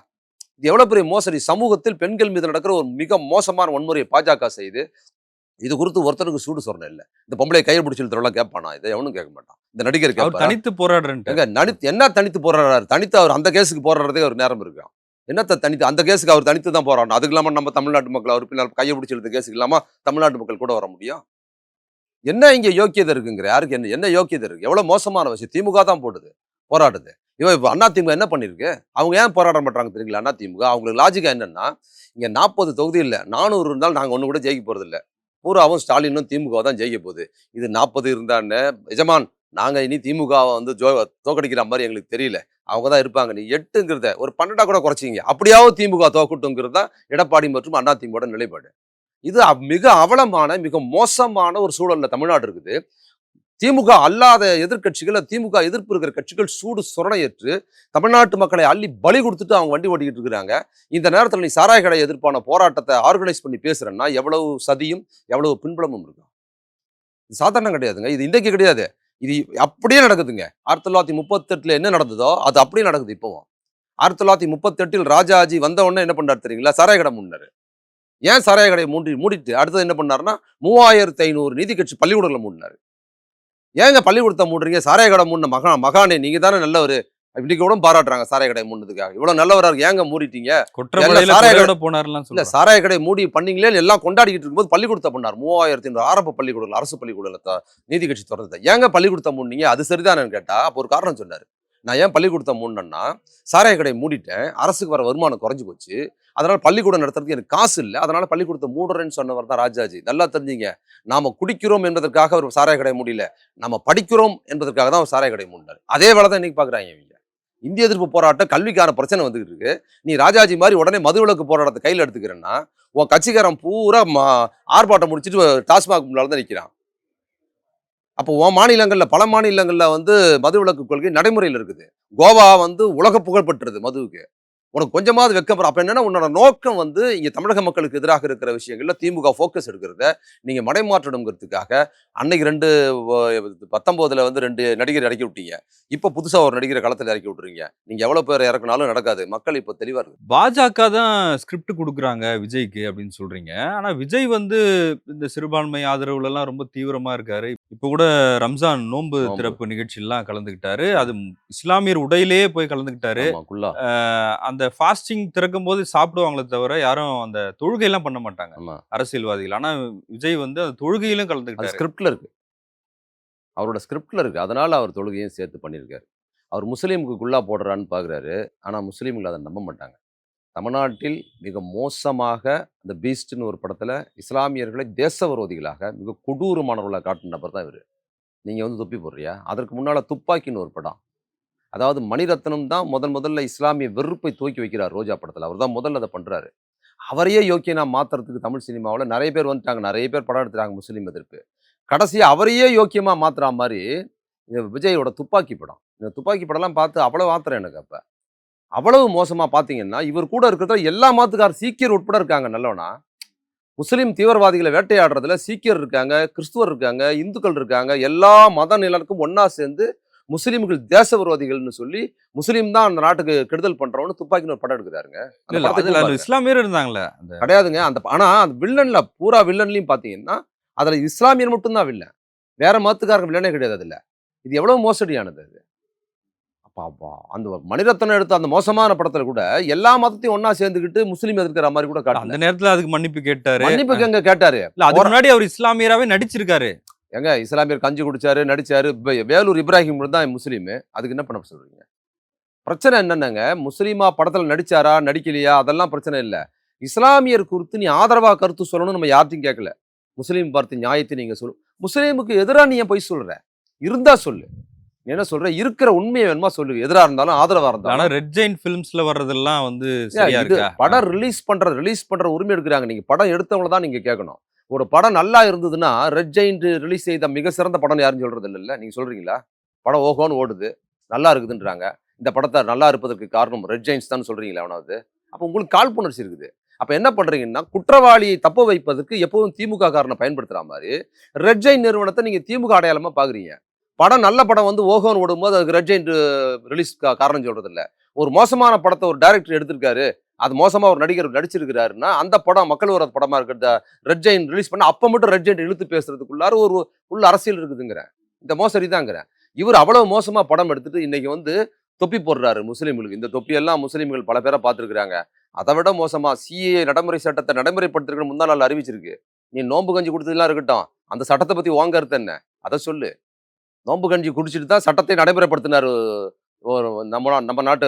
இது எவ்வளவு பெரிய மோசடி? சமூகத்தில் பெண்கள் மீது நடக்கிற ஒரு மிக மோசமான வன்முறையை பாஜக செய்து இது குறித்து ஒருத்தருக்கு சூடு சொரணை இல்லை. இந்த பொம்பளை கையை பிடிச்சி இழுத்துறவெல்லாம் கேட்பானா இதை எவனும் கேட்க மாட்டான். இந்த நடிகர் அவர்? தனித்து போராடுறேன்ட்டு. எங்க நடித்து என்ன தனித்து போராடுறாரு? தனித்து அவர் அந்த கேஸுக்கு போராடுறதே ஒரு நேரம் இருக்கு என்னத்த தனித்து அந்த கேஸுக்கு அவர் தனித்து தான் போராடணும் அதுக்கு இல்லாம நம்ம தமிழ்நாட்டு மக்கள் அவர் பின்னால் கையை பிடிச்சி இழுத்த கேஸுக்கு இல்லாம தமிழ்நாட்டு மக்கள் கூட வர முடியும்? என்ன இங்கே யோக்கியதை இருக்குங்கிற? யாருக்கு என்ன என்ன யோக்கியதை இருக்கு? எவ்வளோ மோசமான விஷயம். திமுக தான் போடுது போராடுது. இவன் இப்போ அண்ணா திமுக என்ன பண்ணிருக்கு அவங்க ஏன் போராட மாட்டாங்க தெரியுங்களா அண்ணா திமுக? அவங்களுக்கு லாஜிக்கா என்னன்னா இங்கே நாற்பது தொகுதி இல்லை நானூறு இருந்தாலும் நாங்கள் ஒன்று கூட ஜெயிக்க போகிறது இல்லை பூராவும் ஸ்டாலினும் திமுக தான் ஜெயிக்க போகுது. இது நாற்பது இருந்தான்னு எஜமான் நாங்கள் இனி திமுகவை வந்து ஜோ தோக்கடிக்கிற மாதிரி எங்களுக்கு தெரியல. அவங்க தான் இருப்பாங்க. நீ எட்டுங்கிறத ஒரு பன்னெண்டாக கூட குறைச்சிங்க அப்படியாவது திமுக தோக்கட்டுங்கிறது தான் எடப்பாடி மற்றும் அண்ணா திமுக நிலைப்பாடு. இது மிக அவலமான மிக மோசமான ஒரு சூழல்ல தமிழ்நாடு இருக்குது. திமுக அல்லாத எதிர்கட்சிகள் திமுக எதிர்ப்பு இருக்கிற கட்சிகள் சூடு சுரணையற்று தமிழ்நாட்டு மக்களை அள்ளி பலி கொடுத்துட்டு அவங்க வண்டி ஓட்டிக்கிட்டு இருக்கிறாங்க. இந்த நேரத்தில் நீ சாராய கடை எதிர்ப்பான போராட்டத்தை ஆர்கனைஸ் பண்ணி பேசுறேன்னா எவ்வளவு சதியும் எவ்வளவு பின்புலமும் இருக்கும் இது சாதாரணம் கிடையாதுங்க. இது இன்றைக்கு கிடையாது. இது அப்படியே நடக்குதுங்க. ஆயிரத்தி தொள்ளாயிரத்தி முப்பத்தெட்டில் என்ன நடந்ததோ அது அப்படியே நடக்குது இப்போவும். ஆயிரத்தி தொள்ளாயிரத்தி முப்பத்தெட்டில் ராஜாஜி வந்த உடனே என்ன பண்ணாரு தெரியுங்களா? சாராய கடை முன்னாரு ஏன் சாராய கடையை மூடி மூடிட்டு அடுத்தது என்ன பண்ணாருன்னா மூவாயிரத்தி ஐநூறு நீதி கட்சி பள்ளிக்கூடங்களை மூடினாரு. ஏங்க பள்ளிக்கூடத்தை மூடுறீங்க? சாராய கடை மூடின மகா மகானே நீங்க தானே நல்லவர். இன்னைக்கு கூட பாராட்டுறாங்க சாராய கடை மூடினதுக்காக. இவ்வளவு நல்லவரா இருக்கு. ஏங்க மூடிட்டீங்க? சாராய குறையோட போனார்லாம் இல்ல சாராய கடை மூடி பண்ணீங்களே எல்லாம் கொண்டாடிக்கிட்டு இருக்கும்போது பள்ளிக்கூடத்தை பண்ணார். மூவாயிரத்தி ஐநூறு ஆரம்ப பள்ளிக்கூடங்கள் அரசு பள்ளிக்கூடத்தை நீதி கட்சி திறந்தது. ஏங்க பள்ளிக்கூடத்தை மூடினீங்க? அது சரிதானு கேட்டா அப்போ ஒரு காரணம் சொன்னாரு. நான் ஏன் பள்ளிக்கூடத்தை மூடினேன்னா சாராய கடை மூடிட்டேன். அரசுக்கு வர வருமானம் குறைஞ்சி போச்சு. அதனால் பள்ளிக்கூடம் நடத்துறதுக்கு எனக்கு காசு இல்லை. அதனால் பள்ளிக்கூடத்தை மூடுறேன்னு சொன்னவர் தான் ராஜாஜி. நல்லா தெரிஞ்சுங்க. நாம் குடிக்கிறோம் என்பதற்காக அவர் சாராய கடை முடியல நம்ம படிக்கிறோம் என்பதற்காக தான் ஒரு சாராய கடை மூடினார். அதே வேலை தான் இன்னைக்கு பார்க்குறாங்க இவங்க. இந்திய எதிர்ப்பு போராட்டம் கல்விக்கான பிரச்சனை வந்துகிட்டு இருக்கு. நீ ராஜாஜி மாதிரி உடனே மதுவிலக்கு போராட்டத்தை கையில் எடுத்துக்கிறேன்னா உன் கட்சிக்காரன் பூரா மா- ஆர்ப்பாட்டம் முடிச்சிட்டு டாஸ்மாக் முன்னால் தான் நிற்கிறான் அப்போ உன் மாநிலங்களில் பல மாநிலங்களில் வந்து மதுவிலக்கு கொள்கை நடைமுறையில் இருக்குது. கோவா வந்து உலக புகழ் பெற்றது மதுவுக்கு. உனக்கு கொஞ்சமாவது வெக்கம் அப்ப என்னன்னா உன்னோட நோக்கம் வந்து இங்க தமிழக மக்களுக்கு எதிராக இருக்கிற விஷயங்கள்ல திமுக ஃபோக்கஸ் எடுக்கிறத நீங்க மடைமாற்றணுங்கிறதுக்காக அன்னைக்கு ரெண்டு பத்தொன்பதுல வந்து ரெண்டு நடிகர் இறக்கி விட்டீங்க. இப்ப புதுசா ஒரு நடிகரை களத்துல இறக்கி விட்டுறீங்க. நீங்க எவ்வளவு பேர் இறக்குனாலும் நடக்காது. மக்கள் இப்ப தெளிவா இருக்கு. பாஜக தான் ஸ்கிரிப்ட் கொடுக்குறாங்க விஜய்க்கு அப்படின்னு சொல்றீங்க. ஆனா விஜய் வந்து இந்த சிறுபான்மை ஆதரவுல எல்லாம் ரொம்ப தீவிரமா இருக்காரு. இப்ப கூட ரம்ஜான் நோன்பு. திறப்பு நிகழ்ச்சியெல்லாம் கலந்துக்கிட்டாரு அது இஸ்லாமியர் உடையிலேயே போய் கலந்துக்கிட்டாரு அஹ் அந்த ஃபாஸ்டிங் திறக்கும் போது சாப்பிடுவாங்களே தவிர யாரும் அந்த தொழுகை எல்லாம் பண்ண மாட்டாங்க. அரசியல்வாதிகள். ஆனா விஜய் வந்து அந்த தொழுகையிலும் கலந்துக்கிட்டாரு. ஸ்கிரிப்ட்ல இருக்கு. அவரோட ஸ்கிரிப்ட்ல இருக்கு. அதனால அவர் தொழுகையும் சேர்த்து பண்ணியிருக்காரு. அவர் முஸ்லீமுக்கு குல்லா போடுறான்னு பார்க்குறாரு ஆனால் முஸ்லீம்கள் அதை நம்ப மாட்டாங்க. தமிழ்நாட்டில் மிக மோசமாக அந்த பீஸ்ட்னு ஒரு படத்தில் இஸ்லாமியர்களை தேச விரோதிகளாக மிக கொடூரமானவர்களை காட்டின நபர் தான் இவர். நீங்கள் வந்து தொப்பி போடுறியா? அதற்கு முன்னால் துப்பாக்கின்னு ஒரு படம். அதாவது மணிரத்னம் தான் முதன் முதல்ல இஸ்லாமிய வெறுப்பை தூக்கி வைக்கிறார் ரோஜா படத்தில். அவர் தான் முதல்ல அதை பண்ணுறாரு அவரையே யோக்கியனா மாற்றுறதுக்கு தமிழ் சினிமாவில் நிறைய பேர் வந்துட்டாங்க. நிறைய பேர் படம் எடுத்துட்டாங்க முஸ்லீம் எதிர்ப்பு. கடைசியாக அவரையே யோக்கியமாக மாற்றுற மாதிரி இந்த விஜயோட துப்பாக்கி படம். இந்த துப்பாக்கி படம்லாம் பார்த்து அவ்வளோ ஆத்திரம் எனக்கு அப்போ. அவ்வளவு மோசமாக பார்த்தீங்கன்னா இவர் கூட இருக்கிறத எல்லா மாத்துக்கார் சீக்கியர் உட்பட இருக்காங்க நல்லவனா? முஸ்லீம் தீவிரவாதிகளை வேட்டையாடுறதுல சீக்கியர் இருக்காங்க கிறிஸ்துவர் இருக்காங்க இந்துக்கள் இருக்காங்க எல்லா மத நிலருக்கும் ஒன்றா சேர்ந்து முஸ்லீம்கள் தேச விரோதிகள்னு சொல்லி முஸ்லீம் தான் அந்த நாட்டுக்கு கெடுதல் பண்றவனு துப்பாக்கின்னு ஒரு படம் எடுக்கிறாருங்க. இஸ்லாமியர் இருந்தாங்களே கிடையாதுங்க. அந்த ஆனா அந்த வில்லன்ல பூரா வில்லன்லயும் பாத்தீங்கன்னா அதுல இஸ்லாமியர் மட்டும்தான் வில்லன் வேற மதத்துக்காரங்க வில்லனே கிடையாது அதுல. இது எவ்வளவு மோசடியானது அது. அப்பா அப்பா. அந்த மணிரத்னம் எடுத்த அந்த மோசமான படத்துல கூட எல்லா மதத்தையும் ஒண்ணா சேர்ந்துக்கிட்டு முஸ்லீம் எதிர்க்கிற மாதிரி கூட அந்த நேரத்துல அதுக்கு மன்னிப்பு கேட்டாரு. மன்னிப்புக்கு எங்க கேட்டாரு? இல்ல அதுக்கு முன்னாடி அவர் இஸ்லாமியராவே நடிச்சிருக்காரு. எங்க இஸ்லாமியர் கஞ்சி குடிச்சாரு நடிச்சாரு. வேலூர் இப்ராஹிம் தான் முஸ்லீம். அதுக்கு என்ன பண்ண சொல்றீங்க? பிரச்சனை என்னன்னங்க? முஸ்லீமா படத்துல நடிச்சாரா நடிக்கலையா? அதெல்லாம் பிரச்சனை இல்லை. இஸ்லாமியர் குறித்து நீ ஆதரவா கருத்து சொல்லணும்னு நம்ம யார்ட்டையும் கேட்கல முஸ்லீம் பார்த்து நியாயத்தை நீங்க சொல்லு முஸ்லீமுக்கு எதிரா நீ ஏன் போய் சொல்ற? இருந்தா சொல்லு. என்ன சொல்ற? இருக்கிற உண்மையை வேணுமா சொல்லு. எதிரா இருந்தாலும் ஆதரவா ஆனா இருந்தாலும் ரெட் ஜெயின் பிலிம்ஸ்ல வர்றதெல்லாம் வந்து படம் ரிலீஸ் பண்ற ரிலீஸ் பண்ற உரிமை எடுக்கிறாங்க. நீங்க படம் எடுத்தவங்கள தான் நீங்க கேட்கணும் ஒரு படம் நல்லா இருந்ததுன்னா ரெட் ஜெயின்ட் ரிலீஸ் செய்த மிக சிறந்த படம் யாரும் சொல்றது இல்லைல்ல நீங்கள் சொல்கிறீங்களா படம் ஓஹோன்னு ஓடுது நல்லா இருக்குதுன்றாங்க. இந்த படத்தை நல்லா இருப்பதற்கு காரணம் ரெட் ஜெயின்ஸ் தான் சொல்கிறீங்களா அவனாவது? அப்போ உங்களுக்கு காழ்ப்புணர்ச்சி இருக்குது. அப்போ என்ன பண்ணுறீங்கன்னா குற்றவாளியை தப்ப வைப்பதற்கு எப்பவும் திமுக காரனை பயன்படுத்துகிற மாதிரி ரெட் ஜெயின் நிறுவனத்தை நீங்கள் திமுக அடையாளமாக பார்க்குறீங்க படம் நல்ல படம் வந்து ஓஹோன்னு ஓடும்போது அதுக்கு ரெட் ஜெயின் ரிலீஸ் காரணம் சொல்கிறது இல்லை ஒரு மோசமான படத்தை ஒரு டைரக்டர் எடுத்திருக்காரு அது மோசமாக ஒரு நடிகர் நடிச்சிருக்கிறாருன்னா அந்த படம் மக்கள் வர படமாக இருக்கிற ரெட் ஜெயின் ரிலீஸ் பண்ண அப்போ மட்டும் ரெட் ஜெயின் இழுத்து பேசுறதுக்குள்ளார ஒரு உள்ள அரசியல் இருக்குதுங்கிறேன் இந்த மோசடி தாங்கிறேன் இவர் அவ்வளவு மோசமா படம் எடுத்துட்டு இன்னைக்கு வந்து தொப்பி போடுறாரு முஸ்லீம்களுக்கு. இந்த தொப்பியெல்லாம் முஸ்லீம்கள் பல பேரை பார்த்துருக்குறாங்க. அதை விட மோசமா சிஏ நடைமுறை சட்டத்தை நடைமுறைப்படுத்திருக்கிற முந்தா நாள் அறிவிச்சிருக்கு. நீ நோன்பு கஞ்சி கொடுத்ததுலாம் இருக்கட்டும். அந்த சட்டத்தை பத்தி வாங்கறது என்ன? அதை சொல்லு. நோன்பு கஞ்சி குடிச்சிட்டு தான் சட்டத்தை நடைமுறைப்படுத்தினார் ஒரு நம்ம நம்ம நாட்டு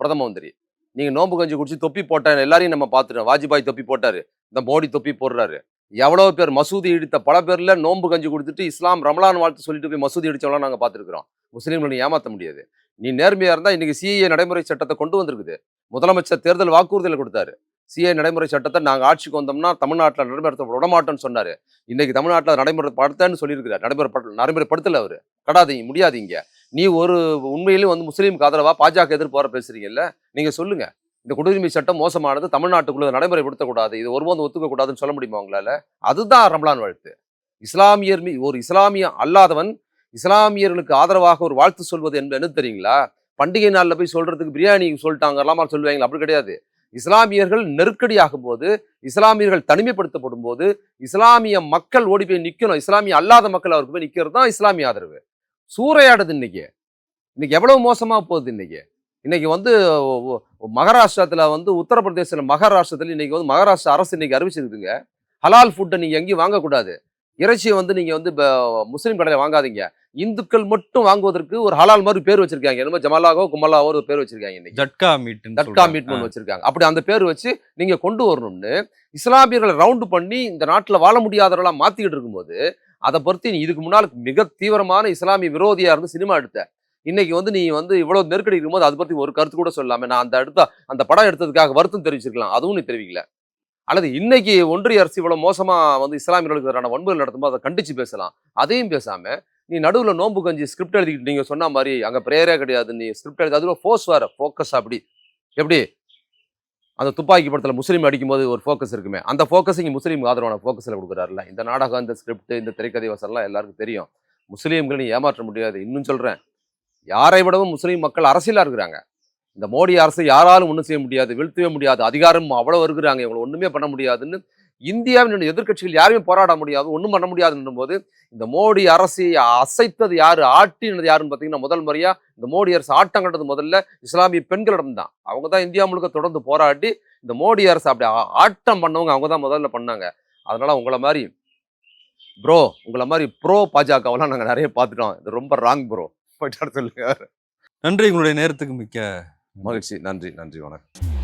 பிரதம மந்திரி. நீங்கள் நோம்பு கஞ்சி குடிச்சு தொப்பி போட்ட எல்லாரையும் நம்ம பார்த்துட்டோம். வாஜ்பாய் தொப்பி போட்டார் இந்த மோடி தொப்பி போடுறாரு. எவ்வளோ பேர் மசூதி இடித்த பல பேரில் நோன்பு கஞ்சி கொடுத்துட்டு இஸ்லாம் ரமலான் வாழ்த்து சொல்லிட்டு போய் மசூதி இடிச்சவங்களாம் நாங்கள் பார்த்துருக்குறோம். முஸ்லீம்களை நீ முடியாது. நீ நேர்மையாக இருந்தால் இன்றைக்கி சிஏ நடைமுறை சட்டத்தை கொண்டு வந்திருக்குது. முதலமைச்சர் தேர்தல் வாக்குறுதியில் கொடுத்தாரு. சிஏ நடைமுறை சட்டத்தை நாங்கள் ஆட்சிக்கு வந்தோம்னா தமிழ்நாட்டில் நடைமுறை விடமாட்டோம்னு சொன்னார். இன்றைக்கி தமிழ்நாட்டில் நடைமுறைப்படுத்தன்னு சொல்லியிருக்கிறார். நடைமுறை நடைமுறைப்படுத்தலை அவர். கடாதீங்க முடியாதீங்க. நீ ஒரு உண்மையிலும் வந்து முஸ்லீமுக்கு ஆதரவா பாஜக எதிர்ப்பு வர பேசுறீங்கல்ல நீங்கள் சொல்லுங்க. இந்த குடியுரிமை சட்டம் மோசமானது தமிழ்நாட்டுக்குள்ள நடைமுறைப்படுத்தக்கூடாது இது ஒருபோதும் ஒத்துக்கக்கூடாதுன்னு சொல்ல முடியுமா உங்களால? அதுதான் ரம்லான் வாழ்த்து. இஸ்லாமியர் மீ ஒரு இஸ்லாமிய அல்லாதவன் இஸ்லாமியர்களுக்கு ஆதரவாக ஒரு வாழ்த்து சொல்வது என்பது என்ன தெரியுங்களா? பண்டிகை நாளில் போய் சொல்றதுக்கு பிரியாணி சொல்லிட்டாங்க எல்லாமே சொல்லுவாங்களா அப்படி கிடையாது. இஸ்லாமியர்கள் நெருக்கடியாகும் போது இஸ்லாமியர்கள் தனிமைப்படுத்தப்படும் போது இஸ்லாமிய மக்கள் ஓடி போய் நிற்கணும் இஸ்லாமிய அல்லாத மக்கள் அவருக்கு போய் நிற்கிறது தான் இஸ்லாமிய ஆதரவு. சூறையாடுது இன்னைக்கு. இன்னைக்கு எவ்வளவு மோசமா போகுது இன்னைக்கு. இன்னைக்கு வந்து மகாராஷ்டிரத்துல வந்து உத்தரப்பிரதேசத்துல மகாராஷ்டிரத்துல இன்னைக்கு வந்து மகாராஷ்டிரா அரசு இன்னைக்கு அறிவிச்சிருக்குங்க ஹலால் ஃபுட்டை நீங்க எங்கேயும் வாங்கக்கூடாது. இறைச்சியை வந்து நீங்க வந்து ப- முஸ்லீம் கடையில வாங்காதீங்க. இந்துக்கள் மட்டும் வாங்குவதற்கு ஒரு ஹலால் மாதிரி பேர் வச்சிருக்காங்க. என்னமோ ஜமலாகோ குமலாவோ ஒரு பேர் வச்சிருக்காங்க இன்னைக்கு. ஜட்கா மீட் தட்கா மீட்மெண்ட் வச்சிருக்காங்க. அப்படி அந்த பேர் வச்சு நீங்க கொண்டு வரணும்னு இஸ்லாமியர்களை ரவுண்டு பண்ணி இந்த நாட்டுல வாழ முடியாதவர்களா மாத்திக்கிட்டு இருக்கும்போது அதை பொறுத்து நீ இதுக்கு முன்னால் மிக தீவிரமான இஸ்லாமிய விரோதியாக இருந்து சினிமா எடுத்த. இன்னைக்கு வந்து நீ வந்து இவ்வளோ நெருக்கடி இருக்கும்போது அதை பற்றி ஒரு கருத்து கூட சொல்லாமல் நான் அந்த எடுத்த அந்த படம் எடுத்ததுக்காக வருத்தம் தெரிவிச்சிருக்கலாம். அதுவும் நீ தெரிவிக்கல. அல்லது இன்னைக்கு ஒன்றிய அரசு இவ்வளோ மோசமாக வந்து இஸ்லாமியர்களுக்கு எதிரான வன்முறை நடத்தும்போது அதை கண்டிச்சு பேசலாம். அதையும் பேசாமல் நீ நடுவில் நோம்பு கஞ்சி ஸ்கிரிப்ட் எழுதிக்கிட்டு நீங்கள் சொன்ன மாதிரி அங்கே ப்ரேயரே கிடையாது. நீ ஸ்கிரிப்ட் எழுதி அதுல ஃபோர்ஸ் வேறு ஃபோக்கஸ் அப்படி. எப்படி? அந்த துப்பாக்கி படத்தில் முஸ்லீம் அடிக்கும்போது ஒரு ஃபோக்கஸ் இருக்குமே. அந்த ஃபோக்கஸ் இங்கே முஸ்லீம் ஆதரவான ஃபோக்கஸில் கொடுக்குறாருல இந்த நாடகம் இந்த ஸ்கிரிப்ட் இந்த திரைக்கதை வசல்லாம் எல்லாருக்கும் தெரியும். முஸ்லீம்களை நீ ஏமாற்ற முடியாது. இன்னும் சொல்கிறேன் யாரை விடவும் முஸ்லீம் மக்கள் அரசியலாக இருக்கிறாங்க. இந்த மோடி அரசு யாராலும் ஒன்றும் செய்ய முடியாது வீழ்த்தவே முடியாது. அதிகாரம் அவ்வளோ இருக்கிறாங்க. இவங்களை ஒன்றுமே பண்ண முடியாதுன்னு இந்தியாவின் எதிர்க்கட்சிகள் யாருமே போராட முடியாது ஒன்றும் பண்ண முடியாதுன்னும் போது இந்த மோடி அரசை அசைத்தது யாரு ஆட்டினது யாருன்னு பார்த்தீங்கன்னா முதல் முறையா இந்த மோடி அரசு ஆட்டம் கண்டது முதல்ல இஸ்லாமிய பெண்களிடம் தான். அவங்க தான் இந்தியா முழுக்க தொடர்ந்து போராடி இந்த மோடி அரசு அப்படி ஆட்டம் பண்ணவங்க அவங்க தான் முதல்ல பண்ணாங்க. அதனால உங்களை மாதிரி ப்ரோ உங்களை மாதிரி ப்ரோ பாஜகவெல்லாம் நாங்கள் நிறைய பார்த்துட்டோம். இது ரொம்ப ராங் ப்ரோ போயிட்டு வர சொல்லுங்க. நன்றி உங்களுடைய நேரத்துக்கு மிக்க மகிழ்ச்சி. நன்றி. நன்றி. வணக்கம்.